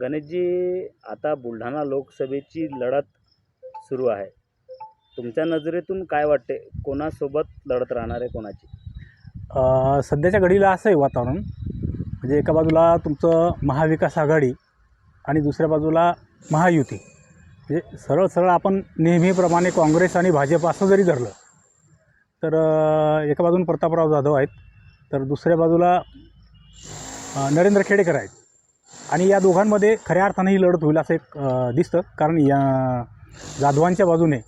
गणेशजी आता बुलढाणा लोकसभेची लढत सुरू आहे. तुमच्या नजरेतून काय वाटते? कोणासोबत लढत राहणार आहे कोणाची? सध्याच्या घडीला असं आहे वातावरण. म्हणजे एका बाजूला तुमचं महाविकास आघाडी आणि दुसऱ्या बाजूला महायुती. म्हणजे सरळ सरळ आपण नेहमीप्रमाणे काँग्रेस आणि भाजप असं जरी धरलं तर एका बाजून प्रतापराव जाधव आहेत तर दुसऱ्या बाजूला नरेंद्र खेडेकर आहेत. आणि या दोघांमध्ये खऱ्या अर्थानं ही लढत होईल असं एक दिसतं. कारण या जाधवांच्या बाजूने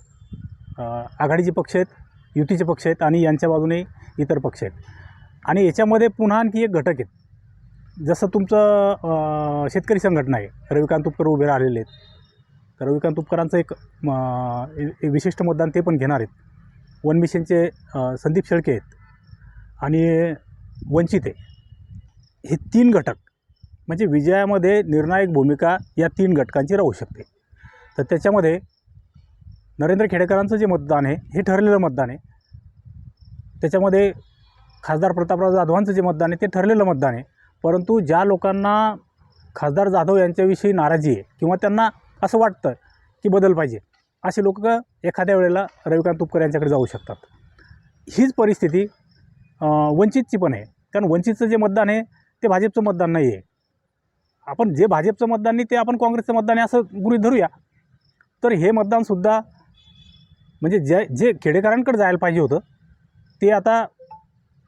आघाडीचे पक्ष आहेत युतीचे पक्ष आहेत आणि यांच्या बाजूने इतर पक्ष आहेत. आणि याच्यामध्ये पुन्हा आणखी एक घटक आहेत. जसं तुमचं शेतकरी संघटना आहे रविकांत तुपकर उभे राहिलेले आहेत. तर रविकांत तुपकरांचं एक विशिष्ट मतदान ते पण घेणार आहेत. वन मिशनचे संदीप शेळके आहेत. आणि वंचित आहे. हे तीन घटक म्हणजे विजयामध्ये निर्णायक भूमिका या तीन घटकांची राहू शकते. तर त्याच्यामध्ये नरेंद्र खेडेकरांचं जे मतदान आहे हे ठरलेलं मतदान आहे. त्याच्यामध्ये खासदार प्रतापराव जाधवांचं जे मतदान आहे ते ठरलेलं मतदान आहे. परंतु ज्या लोकांना खासदार जाधव यांच्याविषयी नाराजी आहे किंवा त्यांना असं वाटतं की बदल पाहिजे असे लोक एखाद्या वेळेला रविकांत तुपकर यांच्याकडे जाऊ शकतात. हीच परिस्थिती वंचितची पण आहे. कारण वंचितचं जे मतदान आहे ते भाजपचं मतदान नाही आहे आपण जे भाजपचं मतदान नाही ते आपण काँग्रेसचं मतदान आहे असं गृहीत धरूया. तर हे मतदानसुद्धा म्हणजे जे जे खेडेकरांकडे जायला पाहिजे होतं ते आता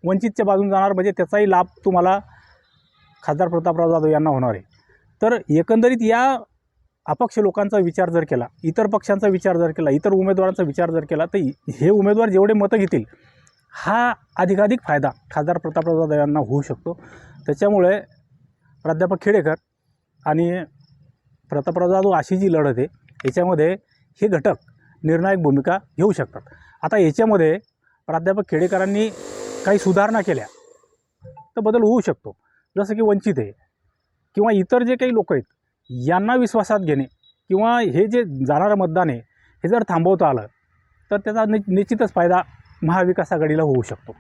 वंचितच्या बाजून जाणार म्हणजे त्याचाही लाभ तुम्हाला खासदार प्रतापराव जाधव यांना होणार आहे. तर एकंदरीत या अपक्ष लोकांचा विचार जर केला इतर पक्षांचा विचार जर केला इतर उमेदवारांचा विचार जर केला तर हे उमेदवार जेवढे मतं घेतील हा अधिकाधिक फायदा खासदार प्रतापराव जाधव यांना होऊ शकतो. त्याच्यामुळे प्राध्यापक खेडेकर आणि प्रतापराव जाधव अशी जी लढत आहे याच्यामध्ये हे घटक निर्णायक भूमिका घेऊ शकतात. आता याच्यामध्ये प्राध्यापक खेडेकरांनी काही सुधारणा केल्या तर बदल होऊ शकतो. जसं की वंचित आहे किंवा इतर जे काही लोक आहेत यांना विश्वासात घेणे किंवा हे जे जाणारं मतदान आहे हे जर थांबवता आलं तर त्याचा नि निश्चितच फायदा महाविकास आघाडीला होऊ शकतो.